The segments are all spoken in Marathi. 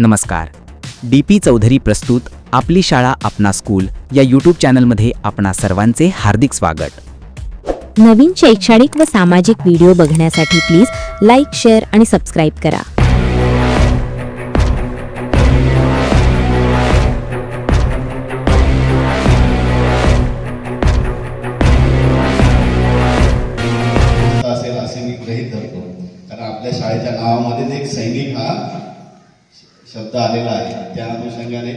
नमस्कार. डी पी चौधरी प्रस्तुत आपली शाळा आपणा स्कूल या यूट्यूब चॅनलमध्ये आपणा सर्वांचे हार्दिक स्वागत. नवीन शैक्षणिक व सामाजिक व्हिडिओ बघण्यासाठी प्लीज लाईक शेअर आणि सबस्क्राईब करा. असेल असे मी गृहीत धरतो कारण आपल्या शाळेच्या नावामध्येच एक सैनिक हा शब्द आलेला आहे. त्या अनुषंगाने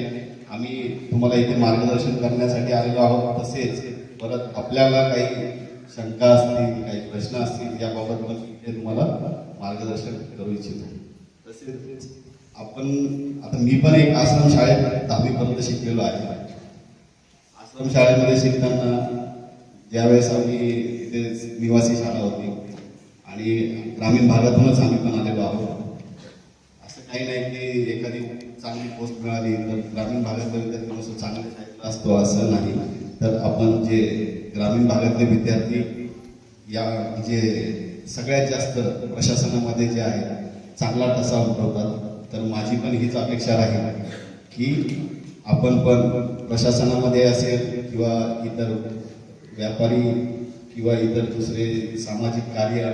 आम्ही तुम्हाला इथे मार्गदर्शन करण्यासाठी आलेलो आहोत. तसेच परत आपल्याला काही शंका असतील काही प्रश्न असतील याबाबत पण इथे तुम्हाला मार्गदर्शन करू इच्छितो. तसेच आपण आता मी पण एक आश्रम शाळेत दहावीपर्यंत शिकलेलो आहे. आश्रम शाळेमध्ये शिकताना ज्यावेळेस आम्ही इथे निवासी शाळा होती आणि ग्रामीण भागातूनच आम्ही पण आलेलो आहोत. काही नाही की एखादी चांगली पोस्ट मिळाली तर ग्रामीण भागातले विद्यार्थी असं चांगले शाळेत असतो असं नाही. तर आपण जे ग्रामीण भागातले विद्यार्थी या जे सगळ्यात जास्त प्रशासनामध्ये जे आहे चांगला ठसा उठवतात. तर माझी पण हीच अपेक्षा राहील की आपण पण प्रशासनामध्ये असेल किंवा इतर व्यापारी किंवा इतर दुसरे सामाजिक कार्य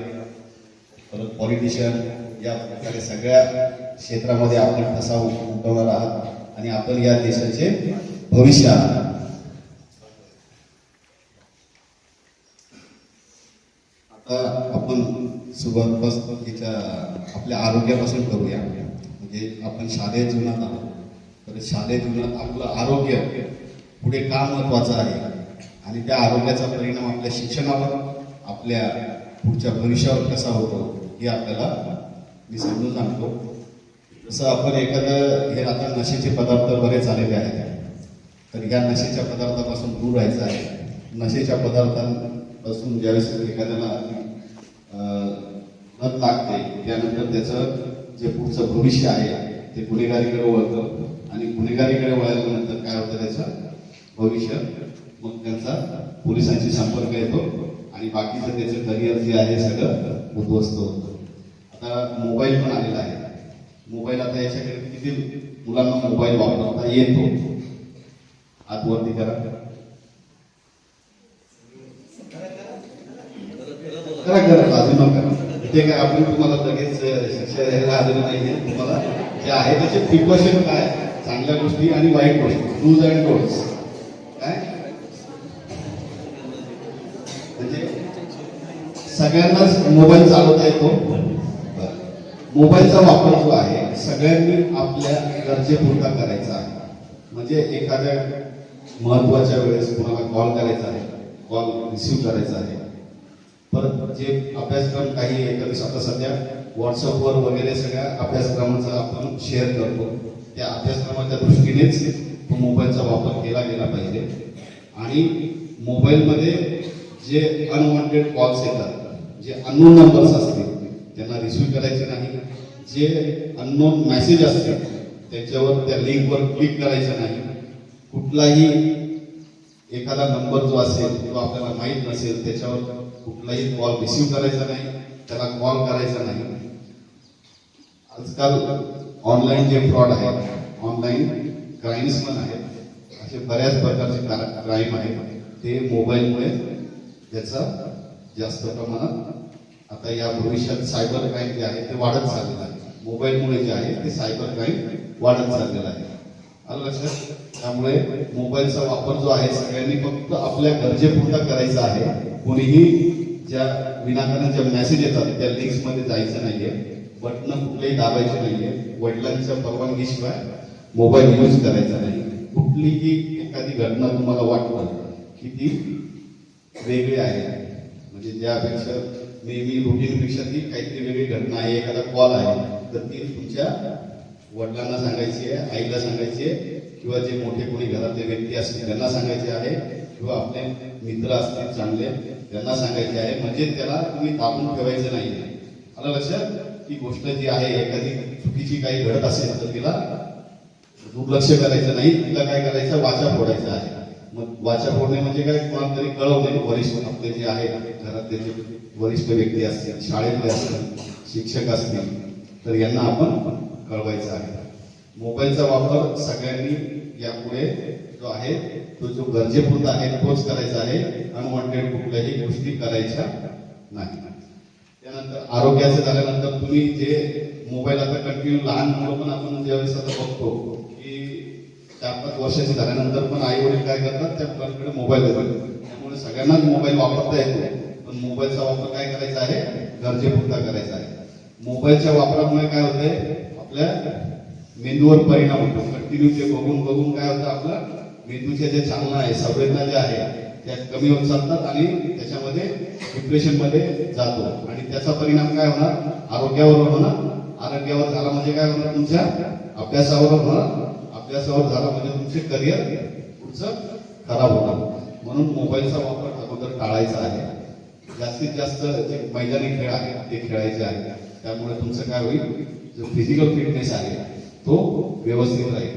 परत पॉलिटिशियन या प्रकारे सगळ्या क्षेत्रामध्ये आपण ठसा उमटवणार आहात आणि आपण या देशाचे भविष्य आहात. आता आपण सुरुवात तिच्या आपल्या आरोग्यापासून करूया. म्हणजे आपण शालेय जीवनात आहोत. तर शालेय जीवनात आपलं आरोग्य पुढे का महत्वाचं आहे? आणि त्या आरोग्याचा परिणाम आपल्या शिक्षणावर आपल्या पुढच्या भविष्यावर कसा होतो हे आपल्याला मी समजून सांगतो. जसं आपण एखादं हे आता नशेचे पदार्थ बरेच आलेले आहेत. तर या नशेच्या पदार्थापासून दूर राहायचं आहे. नशेच्या पदार्थांपासून ज्यावेळेस एखाद्याला न नत लागते त्यानंतर त्याचं जे पुढचं भविष्य आहे ते गुन्हेगारीकडे वळतं आणि गुन्हेगारीकडे वळल्यानंतर काय होतं त्याचं? भविष्य. मग त्यांचा पोलिसांशी संपर्क येतो आणि बाकीचं त्याचं करिअर जे आहे सगळं उद्ध्वस्त होतं. आता मोबाईल पण आलेला आहे मोबाईल आता याच्याकडे किती मुलांना मोबाईल वापरता येतो. आतवरती करा. करा करा अजून करा. ते काय आपण तुम्हाला लगेच शिक्षा द्यायला आलेलं नाहीये तुम्हाला. जे आहे त्याचे प्रिकॉशन काय? चांगल्या गोष्टी आणि वाईट गोष्टी. डूज अँड डोंट्स काय? म्हणजे सगळ्यांनाच मोबाईल चालवता येतो. मोबाईलचा वापर जो आहे सगळ्यांनी आपल्या गरजेपुरता करायचा आहे. म्हणजे एखाद्या महत्त्वाच्या वेळेस कोणाला कॉल करायचा आहे कॉल रिसिव्ह करायचा आहे. परत जे अभ्यासक्रम काही एखादी आता सध्या व्हॉट्सअपवर वगैरे सगळ्या अभ्यासक्रमाचा आपण शेअर करतो. त्या अभ्यासक्रमाच्या दृष्टीनेच तो मोबाईलचा वापर केला गेला पाहिजे. आणि मोबाईलमध्ये जे अनवॉन्टेड कॉल्स येतात जे अननोन नंबर्स असतील त्यांना रिसिव्ह करायचे नाही. जे अननोन मेसेज असतात त्याच्यावर त्या लिंकवर क्लिक करायचं नाही. कुठलाही एखादा नंबर जो असेल तो आपल्याला माहीत नसेल त्याच्यावर कुठलाही कॉल रिसिव्ह करायचा नाही त्याला कॉल करायचा नाही. आजकाल ऑनलाईन जे फ्रॉड आहेत ऑनलाईन क्राईम्स पण आहेत. असे बऱ्याच प्रकारचे क्राईम आहेत. ते मोबाईलमुळे त्याचा जास्त प्रमाणात आता या भविष्यात सायबर क्राईम जे आहे ते वाढत चाललेलं आहे. मोबाईलमुळे जे आहे ते सायबर क्राईम वाढत चाललेलं आहे. आलं लक्षात? त्यामुळे मोबाईलचा वापर जो आहे सगळ्यांनी फक्त आपल्या गरजेपुरता करायचा आहे. कोणीही ज्या विनाकारण ज्या मेसेज येतात त्या लिंक्समध्ये जायचं नाहीये. बटन कुठलेही दाबायचे नाहीये. वडिलांच्या परवानगीशिवाय मोबाईल यूज करायचा नाही. कुठलीही एखादी घटना तुम्हाला वाटतं की ती वेगळी आहे. म्हणजे ज्यापेक्षा नेहमी रुटीनपेक्षा ती काहीतरी वेगळी घटना आहे. एखादा कॉल आहे तर ती तुमच्या वडिलांना सांगायची आहे आईला सांगायची आहे किंवा जे मोठे कोणी घरातले व्यक्ती असतील त्यांना सांगायचे आहे किंवा आपले मित्र असतील चांगले त्यांना सांगायचे आहे. म्हणजे त्याला तुम्ही दाबून ठेवायचं नाही. आलं लक्षात? ती गोष्ट जी आहे एखादी चुकीची काही घडत असेल तर तिला दुर्लक्ष करायचं नाही. तिला काय करायचं? वाचा फोडायचा आहे. मग वाचा फोडणे म्हणजे काय? कोणातरी कळवणे वरिष्ठ आपले जे आहे घरातले जे वरिष्ठ व्यक्ती असतील शाळेतले असतील शिक्षक असतील तर यांना आपण कळवायचं आहे. मोबाईलचा वापर सगळ्यांनी यापुढे जो आहे तो जो गरजेपुरता आहे तोच करायचा आहे. अनवॉन्टेड कुठल्याही गोष्टी करायच्या नाही. त्यानंतर आरोग्याचं झाल्यानंतर तुम्ही जे मोबाईल आता कंटिन्यू लहान मुलं पण आपण ज्यावेळेस आता बघतो चार पाच वर्षाची झाल्यानंतर पण आई वडील काय करतात त्या मुलांकडे मोबाईल देतात. त्यामुळे सगळ्यांनाच मोबाईल वापरता येतो. पण मोबाईलचा वापर काय करायचा आहे? गरजेपुरता करायचा आहे. मोबाईलच्या वापरामुळे काय होतंय? आपल्या मेंदूवर परिणाम होतो. कंटिन्यू ते बघून बघून काय होतं आपलं? मेंदूच्या जे चालना आहे संवेदना ज्या आहे त्या कमी होत चालतात आणि त्याच्यामध्ये डिप्रेशनमध्ये जातो. आणि त्याचा परिणाम काय होणार? आरोग्यावर होणार. आरोग्यावर झाला म्हणजे काय होणार तुमच्या? अभ्यासावर होणार. अभ्यासावर झाला म्हणजे तुमचे करिअर पुढचं खराब होणार. म्हणून मोबाईलचा वापर अगोदर टाळायचा आहे. जास्तीत जास्त जे मैदानी खेळ आहेत ते खेळायचे आहेत. त्यामुळे तुमचं काय होईल? जो फिजिकल फिटनेस आहे तो व्यवस्थित राहील.